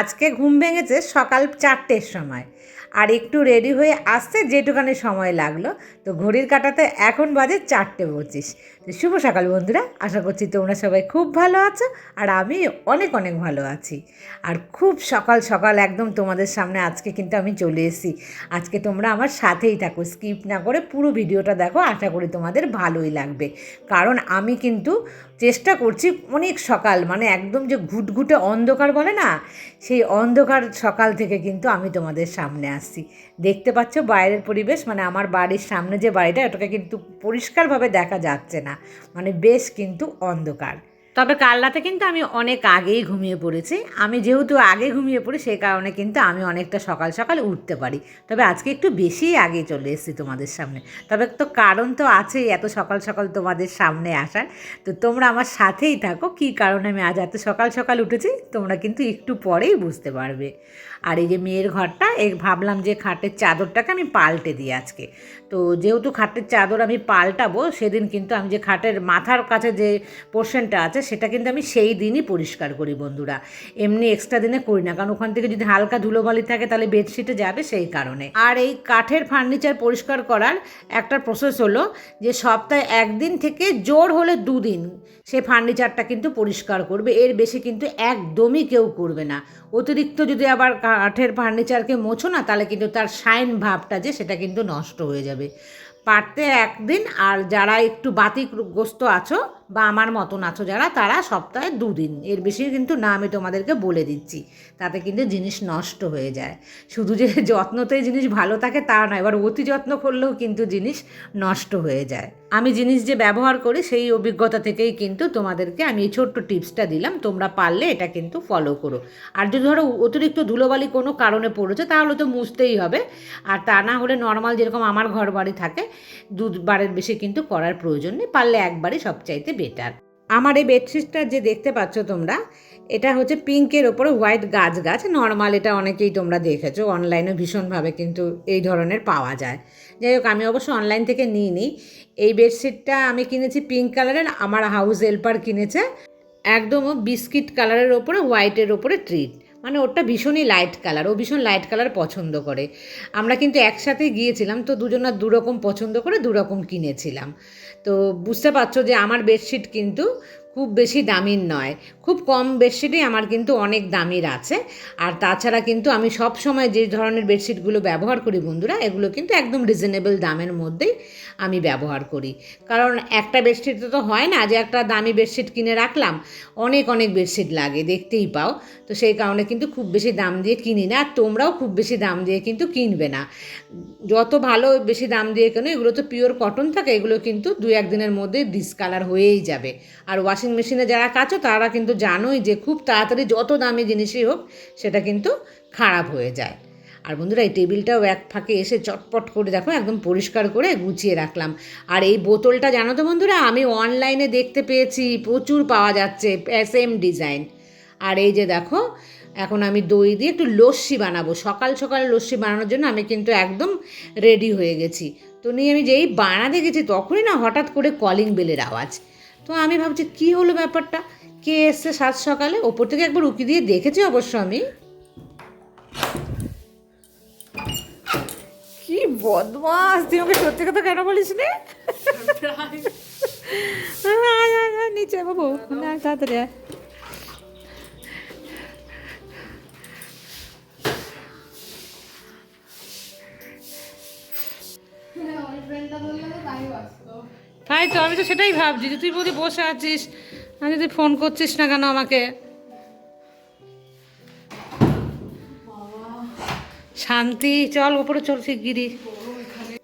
আজকে ঘুম ভেঙেছে সকাল চারটের সময়। আর একটু রেডি হয়ে আসতে যেটুখানি সময় লাগল, তো ঘড়ির কাটাতে এখন বাজে চারটে পঁচিশ। তো শুভ সকাল বন্ধুরা, আশা করছি তোমরা সবাই খুব ভালো আছো আর আমি অনেক অনেক ভালো আছি। আর খুব সকাল সকাল একদম তোমাদের সামনে আজকে কিন্তু আমি চলে এসেছি। আজকে তোমরা আমার সাথেই থাকো স্কিপ না করে পুরো ভিডিওটা দেখো, আশা করি তোমাদের ভালোই লাগবে। কারণ আমি কিন্তু চেষ্টা করছি অনেক সকাল মানে একদম যে ঘুটঘুটে অন্ধকার বলে না, সেই অন্ধকার সকাল থেকে কিন্তু আমি তোমাদের সামনে আসছি। দেখতে পাচ্ছ বাইরের পরিবেশ মানে আমার বাড়ির সামনে যে বাড়িটা, ওটাকে কিন্তু পরিষ্কারভাবে দেখা যাচ্ছে না মানে বেশ কিন্তু অন্ধকার। তবে কাল রাতে কিন্তু আমি অনেক আগেই ঘুমিয়ে পড়েছি। আমি যেহেতু আগে ঘুমিয়ে পড়ি, সেই কারণে কিন্তু আমি অনেকটা সকাল সকাল উঠতে পারি। তবে আজকে একটু বেশি আগে চলে এসেছি তোমাদের সামনে। তবে তো কারণ তো আছেই এত সকাল সকাল তোমাদের সামনে আসার। তো তোমরা আমার সাথেই থাকো, কী কারণে আমি আজ এত সকাল সকাল উঠেছি তোমরা কিন্তু একটু পরেই বুঝতে পারবে। আর এই যে মেয়ের ঘরটা এই ভাবলাম যে খাটের চাদরটাকে আমি পাল্টে দিই আজকে। তো যেহেতু খাটের চাদর আমি পাল্টাবো, সেদিন কিন্তু আমি যে খাটের মাথার কাছে যে পোর্শনটা আছে সেটা কিন্তু আমি সেই দিনই পরিষ্কার করি বন্ধুরা। এমনি এক্সট্রা দিনে করি না, কারণ ওখান থেকে যদি হালকা ধুলোবালি থাকে তাহলে বেডশিটে যাবে সেই কারণে। আর এই কাঠের ফার্নিচার পরিষ্কার করার একটা প্রসেস হলো যে সপ্তাহে একদিন থেকে জোর হলে দুদিন সে ফার্নিচারটা কিন্তু পরিষ্কার করবে, এর বেশি কিন্তু একদমই কেউ করবে না। অতিরিক্ত যদি আবার কাঠের ফার্নিচারকে মোছো না, তাহলে কিন্তু তার শাইন ভাবটা যে সেটা কিন্তু নষ্ট হয়ে যাবে। পারতে একদিন, আর যারা একটু বাতিগ্রস্ত আছো বা আমার মতন আছো যারা, তারা সপ্তাহে দুদিন। এর বেশি কিন্তু না, আমি তোমাদেরকে বলে দিচ্ছি। তাতে কিন্তু জিনিস নষ্ট হয়ে যায়। শুধু যে যত্নতেই জিনিস ভালো থাকে তা নয়, এবার অতি যত্ন করলেও কিন্তু জিনিস নষ্ট হয়ে যায়। আমি জিনিস যে ব্যবহার করি, সেই অভিজ্ঞতা থেকেই কিন্তু তোমাদেরকে আমি এই ছোট্ট টিপসটা দিলাম। তোমরা পারলে এটা কিন্তু ফলো করো। আর যদি ধরো অতিরিক্ত ধুলোবালি কোনো কারণে পড়েছে, তাহলে তো মুছতেই হবে। আর তা না হলে নর্মাল যেরকম আমার ঘর বাড়ি থাকে দুবারের বেশি কিন্তু করার প্রয়োজন নেই। পারলে একবারই সবচাইতে বেটার আমার এই বেডশিটটা যে দেখতে পাচ্ছ তোমরা, এটা হচ্ছে পিঙ্কের ওপরে হোয়াইট গাছ গাছ নর্মাল এটা অনেকেই তোমরা দেখেছ অনলাইনে ভীষণভাবে কিন্তু এই ধরনের পাওয়া যায়। যাই হোক, আমি অবশ্য অনলাইন থেকে নিই নি এই বেডশিটটা আমি কিনেছি পিঙ্ক কালারের আমার হাউস হেল্পার কিনেছে, একদম বিস্কিট কালারের ওপরে হোয়াইটের ওপরে ট্রিট মানে ওটা ভীষণই লাইট কালার ও ভীষণ লাইট কালার পছন্দ করে। আমরা কিন্তু একসাথে গিয়েছিলাম, তো দুজনা দুরকম পছন্দ করে দুরকম কিনেছিলাম। তো বুঝতে পারছ যে আমার বেডশিট কিন্তু খুব বেশি দামির নয়। খুব কম বেডশিটই আমার কিন্তু অনেক দামির আছে। আর তাছাড়া কিন্তু আমি সব সময় যে ধরনের বেডশিটগুলো ব্যবহার করি বন্ধুরা, এগুলো কিন্তু একদম রিজনেবল দামের মধ্যেই আমি ব্যবহার করি। কারণ একটা বেডশিট তো হয় না যে একটা দামি বেডশিট কিনে রাখলাম, অনেক অনেক বেডশিট লাগে, দেখতেই পাও। তো সেই কারণে কিন্তু খুব বেশি দাম দিয়ে কিনি না, আর তোমরাও খুব বেশি দাম দিয়ে কিন্তু কিনবে না। যত ভালো বেশি দাম দিয়ে কেন, এগুলো তো পিওর কটন থাকে, এগুলো কিন্তু দু একদিনের মধ্যে ডিসকালার হয়েই যাবে। আর ওয়াশিং মেশিনে যারা কাচো, তারা কিন্তু জানোই যে খুব তাড়াতাড়ি যত দামি জিনিসই হোক, সেটা কিন্তু খারাপ হয়ে যায়। আর বন্ধুরা, এই টেবিলটাও এক ফাঁকে এসে চটপট করে দেখো, একদম পরিষ্কার করে গুছিয়ে রাখলাম। আর এই বোতলটা জানো তো বন্ধুরা, আমি অনলাইনে দেখতে পেয়েছি, প্রচুর পাওয়া যাচ্ছে সেম ডিজাইন আর এই যে দেখো, এখন আমি দই দিয়ে একটু লস্যি বানাবো। সকাল সকাল লস্যি বানানোর জন্য আমি কিন্তু একদম রেডি হয়ে গেছি। তো নিয়ে আমি যেই বানাতে গেছি, তখনই না হঠাৎ করে কলিং বেলের আওয়াজ। তো আমি ভাবছি কি হলো ব্যাপারটা? কে এসছে সাত সকালে? ওপর থেকে একবার উকি দিয়ে দেখেছি অবশ্য আমি। কি বদমাস তুই ওকে সত্যি কথা কেন বলিস রে নিচে বাবু। না তাড়াতাড়ি আয়। তাই তো আমি তো সেটাই ভাবছি যে তুই বলি বসে আছিস আমি যদি ফোন করছিস না কেন আমাকে? শান্তি চল ওপরে চলছি শিগগিরি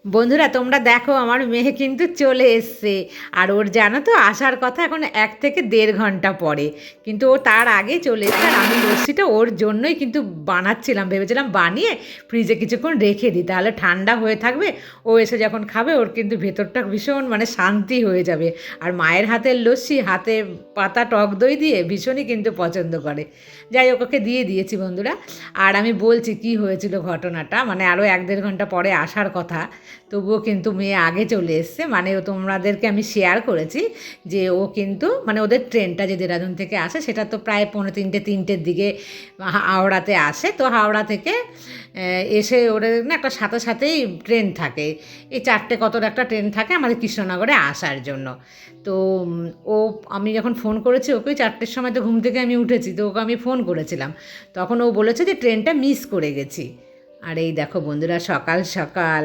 বন্ধুরা, তোমরা দেখো আমার মেয়ে কিন্তু চলে এসছে। আর ওর জানো তো, আসার কথা এখন এক থেকে দেড় ঘণ্টা পরে। কিন্তু ও তার আগে চলে এসছে আর আমি লস্যিটা ওর জন্যই কিন্তু বানাচ্ছিলাম। ভেবেছিলাম বানিয়ে ফ্রিজে কিছুক্ষণ রেখে দিই। তাহলে ঠান্ডা হয়ে থাকবে, ও এসে যখন খাবে, ওর কিন্তু ভেতরটা ভীষণ মানে শান্তি হয়ে যাবে। আর মায়ের হাতের লস্যি, হাতে পাতা, টক দই দিয়ে ভীষণই কিন্তু পছন্দ করে। যাই হোক, ওকে দিয়ে দিয়েছি বন্ধুরা। আর আমি বলছি কি হয়েছিল ঘটনাটা মানে আরও এক দেড় ঘণ্টা পরে আসার কথা। তবুও কিন্তু মেয়ে আগে চলে এসছে। মানে তোমাদেরকে আমি শেয়ার করেছি যে ও কিন্তু মানে ওদের ট্রেনটা যে দেরাদুন থেকে আসে, সেটা তো প্রায় পৌনে তিনটে, তিনটের দিকে হাওড়াতে আসে। তো হাওড়া থেকে এসে ওদের না একটা সাথে সাথেই ট্রেন থাকে। এই চারটে কতর একটা ট্রেন থাকে আমাদের কৃষ্ণনগরে আসার জন্য। তো ও, আমি যখন ফোন করেছি ওকে চারটের সময় তো ঘুম থেকে আমি উঠেছি, তো ওকে আমি ফোন করেছিলাম। তখন ও বলেছে যে ট্রেনটা মিস করে গেছি। আর এই দেখো বন্ধুরা, সকাল সকাল।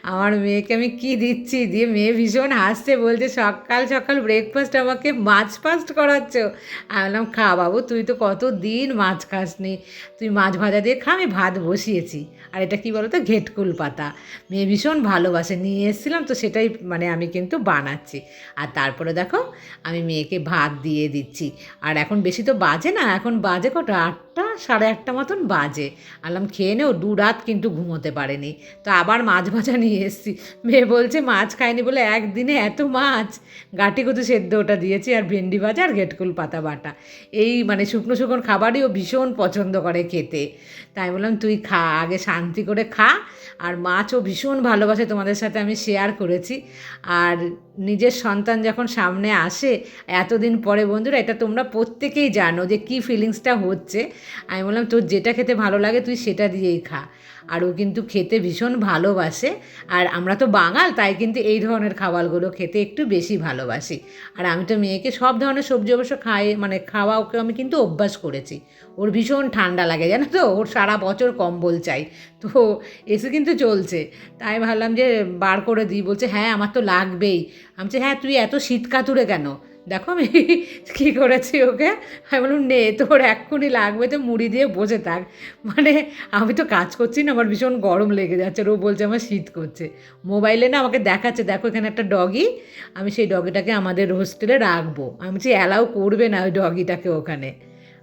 আমার মেয়েকে আমি কি দিচ্ছি? দিয়ে মেয়ে ভীষণ হাসছে, বলছে, সকাল সকাল ব্রেকফাস্ট আমাকে মাছ ফাস্ট করাচ্ছ? আমি বললাম, খা বাবু, তুই তো কত দিন মাছ খাসনি? তুই মাছ ভাজা দিয়ে খা, আমি ভাত বসিয়েছি। আর এটা কি বলো তো ঘেটকুল পাতা। মেয়ে ভীষণ ভালোবাসে। নিয়ে এসেছিলাম তো সেটাই মানে আমি কিন্তু বানাচ্ছি। আর তারপরে দেখো, আমি মেয়েকে ভাত দিয়ে দিচ্ছি। আর এখন বেশি তো বাজে না, এখন বাজে কটা? আটটা, সাড়ে আটটা মতন বাজে। আলাম খেয়ে নেও, দু রাত কিন্তু ঘুমোতে পারেনি। তো আবার মাছ ভাজা নিয়ে এসেছি। মেয়ে বলছে, মাছ খায়নি বলে একদিনে এত মাছ? গাটি কত সেদ্ধ ওটা দিয়েছি, আর ভেন্ডি ভাজা আর ঘেটকুল পাতা বাটা। এই মানে শুকনো শুকনো খাবারই ও ভীষণ পছন্দ করে খেতে। তাই বললাম, তুই খা, আগে শান্তি করে খা। আর মাছও ভীষণ ভালোবাসে, তোমাদের সাথে আমি শেয়ার করেছি। আর নিজের সন্তান যখন সামনে আসে, এতদিন পরে বন্ধুরা, এটা তোমরা প্রত্যেকেই জানো যে কী ফিলিংসটা হচ্ছে। আমি বললাম, তোর যেটা খেতে ভালো লাগে, তুই সেটা দিয়েই খা। আর ও কিন্তু খেতে ভীষণ ভালোবাসে। আর আমরা তো বাঙাল, তাই কিন্তু এই ধরনের খাবারগুলো খেতে একটু বেশি ভালোবাসি। আর আমি তো মেয়েকে সব ধরনের সবজি অবশ্য খাই মানে খাওয়া ওকে আমি কিন্তু অভ্যাস করেছি। ওর ভীষণ ঠান্ডা লাগে, জানো তো? ওর সারা বছর কম্বল চাই। তো এসে কিন্তু চলছে। তাই ভাবলাম যে বার করে দিই, বলছে হ্যাঁ আমার তো লাগবেই। আমি হ্যাঁ তুই এত শীত কাতুরে কেন? দেখো আমি কী করেছি ওকে? আমি বললাম, নে, তোর এক্ষুনি লাগবে তো মুড়ি দিয়ে বসে থাক। মানে আমি তো কাজ করছি না, আমার ভীষণ গরম লেগে যাচ্ছে। ও বলছে, আমার শীত করছে। মোবাইলে না আমাকে দেখাচ্ছে, দেখো এখানে একটা ডগি, আমি সেই ডগিটাকে আমাদের হোস্টেলে রাখব। আমি বলছি অ্যালাউ করবে না ওই ডগিটাকে ওখানে।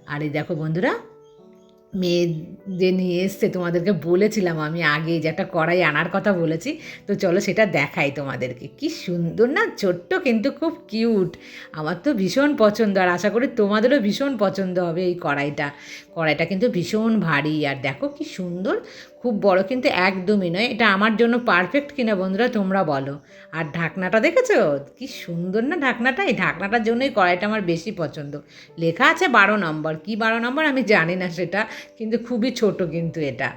আর এই দেখো বন্ধুরা মেয়ে যে নিয়ে এসছে, তোমাদেরকে বলেছিলাম আমি আগে যে একটা কড়াই আনার কথা বলেছি, তো চলো সেটা দেখাই তোমাদেরকে। কি সুন্দর না, ছোট্ট কিন্তু খুব কিউট। আমার তো ভীষণ পছন্দ আর আশা করি তোমাদেরও ভীষণ পছন্দ হবে এই কড়াইটা। কড়াইটা কিন্তু ভীষণ ভারী, আর দেখো কি সুন্দর খুব বড় কিন্তু একদমই নয়। এটা আমার জন্য পারফেক্ট কিনা বন্ধুরা তোমরা বলো। আর ঢাকনাটা দেখেছ? কি সুন্দর না ঢাকনাটা? এই ঢাকনাটার জন্যই কড়াইটা আমার বেশি পছন্দ। লেখা আছে বারো নম্বর। কি বারো নম্বর? আমি জানি না সেটা, কিন্তু খুবই ছোট কিন্তু এটা।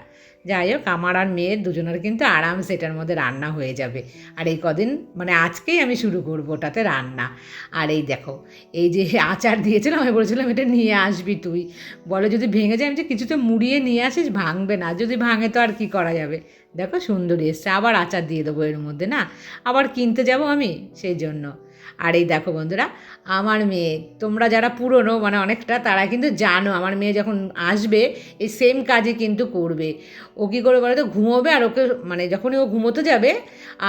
যাই হোক, আমার আর মেয়ের দুজনের কিন্তু আরামসে এটার মধ্যে রান্না হয়ে যাবে। আর এই কদিন মানে আজকেই আমি শুরু করব ওটাতে রান্না। আর এই দেখো, এই যে আচার দিয়েছিলাম, আমি বলেছিলাম এটা নিয়ে আসবি তুই। বলে যদি ভেঙে যায়, আমি যে কিছুতে মুড়িয়ে নিয়ে আসিস, ভাঙবে না। যদি ভাঙে তো আর কি করা যাবে? দেখো সুন্দরী এসছে, আবার আচার দিয়ে দেবো এর মধ্যে, না? আবার কিনতে যাব আমি, সেই জন্য। আর এই দেখো বন্ধুরা, আমার মেয়ে, তোমরা যারা পুরনো মানে অনেকটা, তারা কিন্তু জানো, আমার মেয়ে যখন আসবে, এই সেম কাজই কিন্তু করবে। ও কী করে বলে তো ঘুমোবে আর ওকে মানে যখনই ও ঘুমোতে যাবে,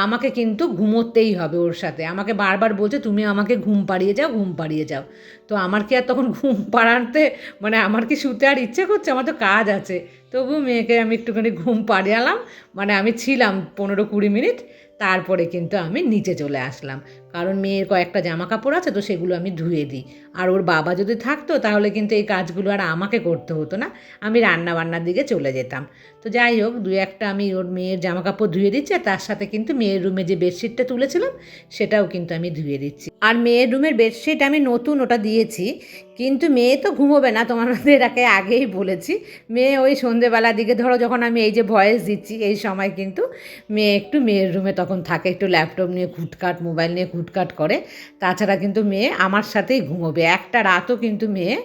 আমাকে কিন্তু ঘুমোতেই হবে ওর সাথে। আমাকে বারবার বলছে, তুমি আমাকে ঘুম পাড়িয়ে যাও, ঘুম পাড়িয়ে যাও। তো আমার কি আর তখন ঘুম পাড়াতে মানে আমার কি শুতে আর ইচ্ছে করছে? আমার তো কাজ আছে। তবু মেয়েকে আমি একটুখানি ঘুম পাড়িয়ালাম মানে আমি ছিলাম পনেরো কুড়ি মিনিট, তারপরে কিন্তু আমি নিচে চলে আসলাম। কারণ মেয়ের কয়েকটা জামা কাপড় আছে তো সেগুলো আমি ধুয়ে দিই। আর ওর বাবা যদি থাকতো তাহলে কিন্তু এই কাজগুলো আর আমাকে করতে হতো না। আমি রান্না বান্নার দিকে চলে যেতাম। তো যাই হোক দু একটা আমি ওর মেয়ের জামা কাপড় ধুয়ে দিচ্ছি আর তার সাথে কিন্তু মেয়ের রুমে যে বেডশিটটা তুলেছিলাম সেটাও কিন্তু আমি ধুয়ে দিচ্ছি। আর মেয়ের রুমের বেডশিট আমি নতুন ওটা দিয়েছি, কিন্তু মেয়ে তো ঘুমোবে না, তোমাদের একে আগেই বলেছি। মেয়ে ওই সন্ধেবেলার দিকে, ধরো যখন আমি এই যে ভয়েস দিচ্ছি, এই সময় কিন্তু মেয়ে একটু মেয়ের রুমে তখন থাকে, একটু ল্যাপটপ নিয়ে ঘুটকাট মোবাইল নিয়ে ঘুটকাট করে। তাছাড়া কিন্তু মেয়ে আমার সাথেই ঘুমোবে। একটা রাতও কিন্তু মেয়ে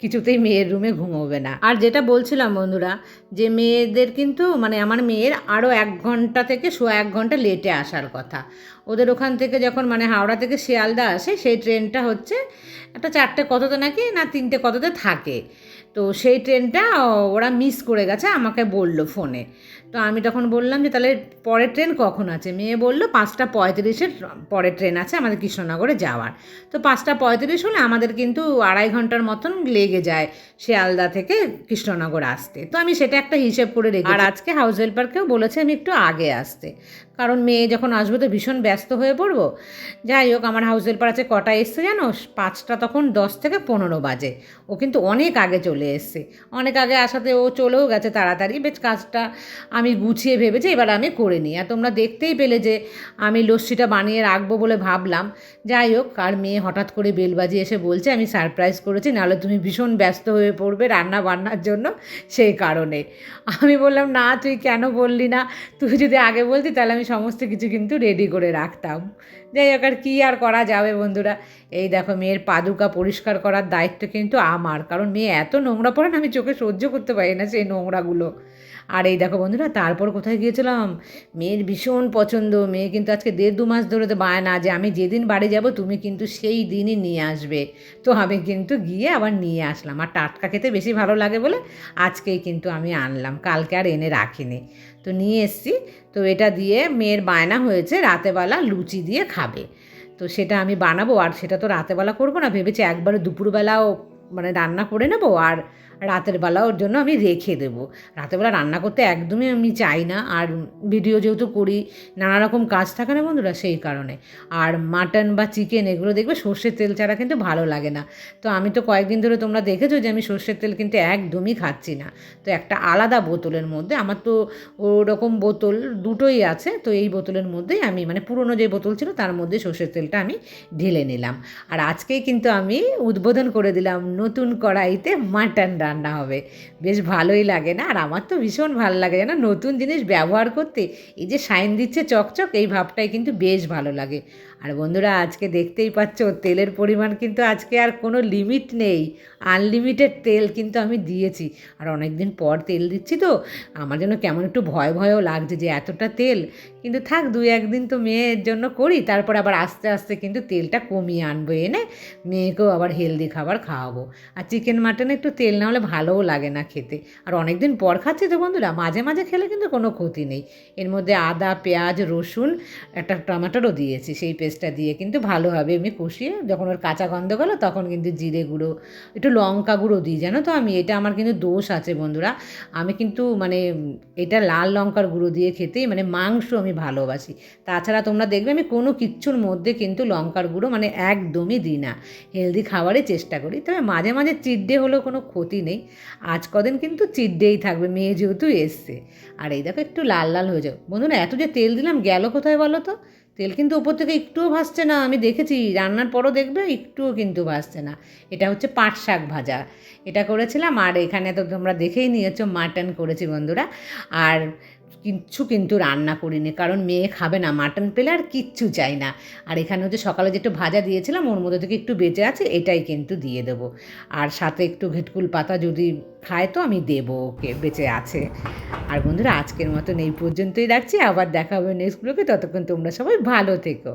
কিছুতেই মেয়ের রুমে ঘুমোবে না। আর যেটা বলছিলাম বন্ধুরা, যে মেয়েদের কিন্তু মানে আমার মেয়ের আরও এক ঘণ্টা থেকে শো এক ঘণ্টা লেটে আসার কথা। ওদের ওখান থেকে যখন মানে হাওড়া থেকে শিয়ালদা আসে, সেই ট্রেনটা হচ্ছে একটা চারটে কততে নাকি না তিনটে কততে থাকে। তো সেই ট্রেনটা ওরা মিস করে গেছে, আমাকে বলল ফোনে তো আমি তখন বললাম যে, তাহলে পরের ট্রেন কখন আছে? মেয়ে বলল, পাঁচটা পঁয়ত্রিশের পরের ট্রেন আছে আমাদের কৃষ্ণনগরে যাওয়ার। তো পাঁচটা পঁয়ত্রিশ হলে আমাদের কিন্তু আড়াই ঘণ্টার মতন লেগে যায় শিয়ালদা থেকে কৃষ্ণনগর আসতে। তো আমি সেটা একটা হিসেব করে রেখে আর আজকে হাউস হেল্পারকেও বলেছে আমি একটু আগে আসতে। কারণ মেয়ে যখন আসবে তো ভীষণ ব্যস্ত হয়ে পড়ব। যাই হোক, আমার হাউস হেল্পার আছে কটা এসছে জানো? পাঁচটা তখন দশ থেকে পনেরো বাজে। ও কিন্তু অনেক আগে চলে এসছে। অনেক আগে আসাতে ও চলেও গেছে তাড়াতাড়ি। বেশ কাজটা আমি গুছিয়ে ভেবেছি, এবার আমি করে নিই। আর তোমরা দেখতেই পেলে যে আমি লস্যিটা বানিয়ে রাখব বলে ভাবলাম। যাই হোক আর মেয়ে হঠাৎ করে বেল বাজিয়ে এসে বলছে, আমি সারপ্রাইজ করেছি, নাহলে তুমি ভীষণ ব্যস্ত হয়ে পড়বে রান্না বান্নার জন্য সেই কারণে। আমি বললাম, না, তুই কেন বললি না? তুই যদি আগে বলতি, তাহলে আমি সমস্ত কিছু কিন্তু রেডি করে রাখতাম। যাই হোক, আর কী আর করা যাবে বন্ধুরা? এই দেখো, মেয়ের পাদুকা পরিষ্কার করার দায়িত্ব কিন্তু আমার। কারণ মেয়ে এত নোংরা পড়ে না, আমি চোখে সহ্য করতে পারি না সেই নোংরাগুলো। আর এই দেখো বন্ধুরা, তারপর কোথায় গিয়েছিলাম? মেয়ের ভীষণ পছন্দ। মেয়ে কিন্তু আজকে দেড় দু মাস ধরে তো বায়না যে আমি যেদিন বাড়ি যাব তুমি কিন্তু সেই দিনই নিয়ে আসবে। তো আমি কিন্তু গিয়ে আবার নিয়ে আসলাম। আর টাটকা খেতে বেশি ভালো লাগে বলে আজকেই কিন্তু আমি আনলাম। কালকে আর এনে রাখিনি। তো নিয়ে এসছি। তো এটা দিয়ে মেয়ের বায়না হয়েছে, রাতেবেলা লুচি দিয়ে খাবে। তো সেটা আমি বানাবো। আর সেটা তো রাতেবেলা করব না। ভেবেছি একবারে দুপুরবেলাও মানে রান্না করে নেব। আর রাতের বেলা ওর জন্য আমি রেখে দেবো। রাতেরবেলা রান্না করতে একদমই আমি চাই না। আর ভিডিও যেহেতু করি, নানা রকম কাজ থাকে না বন্ধুরা সেই কারণে। আর মাটন বা চিকেন এগুলো দেখবে সর্ষের তেল ছাড়া কিন্তু ভালো লাগে না। তো আমি তো কয়েকদিন ধরে তোমরা দেখেছ যে আমি সর্ষের তেল কিন্তু একদমই খাচ্ছি না। তো একটা আলাদা বোতলের মধ্যে, আমার তো ওরকম বোতল দুটোই আছে, তো এই বোতলের মধ্যেই আমি মানে পুরনো যে বোতল ছিল তার মধ্যে সর্ষের তেলটা আমি ঢেলে নিলাম। আর আজকেই কিন্তু আমি উদ্বোধন করে দিলাম নতুন কড়াইতে মাটন রান্না। হবে। বেশ ভালোই লাগে না? আর আমার তো ভীষণ ভালো লাগে, জানো? নতুন জিনিস ব্যবহার করতে এই যে সাইন দিচ্ছে চকচক, এই ভাবটাই কিন্তু বেশ ভালো লাগে। আর বন্ধুরা, আজকে দেখতেই পাচ্ছ, তেলের পরিমাণ কিন্তু আজকে আর কোনো লিমিট নেই। আনলিমিটেড তেল কিন্তু আমি দিয়েছি। আর অনেক দিন পর তেল দিচ্ছি তো, আমার জন্য কেমন একটু ভয় ভয়ও লাগছে যে এতটা তেল। কিন্তু থাক, দুই একদিন তো মেয়ের জন্য করি, তারপর আবার আস্তে আস্তে কিন্তু তেলটা কমিয়ে আনব, এনে মেয়েকেও আবার হেলদি খাবার খাওয়াবো। আর চিকেন মাটনে একটু তেল না হলে ভালোও লাগে না খেতে। আর অনেক দিন পর খাচ্ছি তো বন্ধুরা, মাঝে মাঝে খেলে কিন্তু কোনো ক্ষতি নেই। এর মধ্যে আদা, পেঁয়াজ, রসুন, একটা টমেটোরও দিয়েছি, সেই পেস্টটা দিয়ে কিন্তু ভালোভাবে আমি কষিয়ে যখন ওর কাঁচা গন্ধ গেলো তখন কিন্তু জিরে গুঁড়ো, একটু লঙ্কা গুঁড়ো দিই। জানো তো আমি? এটা আমার কিন্তু দোষ আছে বন্ধুরা। আমি কিন্তু মানে এটা লাল লঙ্কার গুঁড়ো দিয়ে খেতেই মানে মাংস আমি ভালোবাসি। তাছাড়া তোমরা দেখবে আমি কোনো কিচ্ছুর মধ্যে কিন্তু লঙ্কার গুঁড়ো মানে একদমই দিই না। হেলদি খাবারই চেষ্টা করি। তবে মাঝে মাঝে চিট ডে হলেও কোনো ক্ষতি নেই। আজ কদিন কিন্তু চিট ডেই থাকবে, মেয়ে যেহেতু এসছে। আর এই দেখো একটু লাল লাল হয়ে যাও বন্ধুরা এত যে তেল দিলাম গেল কোথায় বলো তো? তেল, কিন্তু উপর থেকে একটুও ভাসছে না। আমি দেখেছি, রান্নার পরও দেখবে, একটুও কিন্তু ভাসছে না। এটা হচ্ছে পাট শাক ভাজা। এটা করেছিলাম, আর এখানে তো তোমরা দেখেই নিয়েছো, মাটন করেছি বন্ধুরা। আর কিচ্ছু কিন্তু রান্না করিনি, কারণ মেয়ে খাবে না মাটন পেলে আর কিচ্ছু চাই না। আর এখানে হচ্ছে সকালে যে একটু ভাজা দিয়েছিলাম, ওর মধ্যে থেকে একটু বেঁচে আছে, এটাই কিন্তু দিয়ে দেবো। আর সাথে একটু ঘেটকুল পাতা যদি খায় তো আমি দেবো ওকে, বেঁচে আছে। আর বন্ধুরা, আজকের মতন এই পর্যন্তই রাখছি, আবার দেখা হবে নেক্সট ব্লগে ততক্ষণ তোমরা সবাই ভালো থেকো।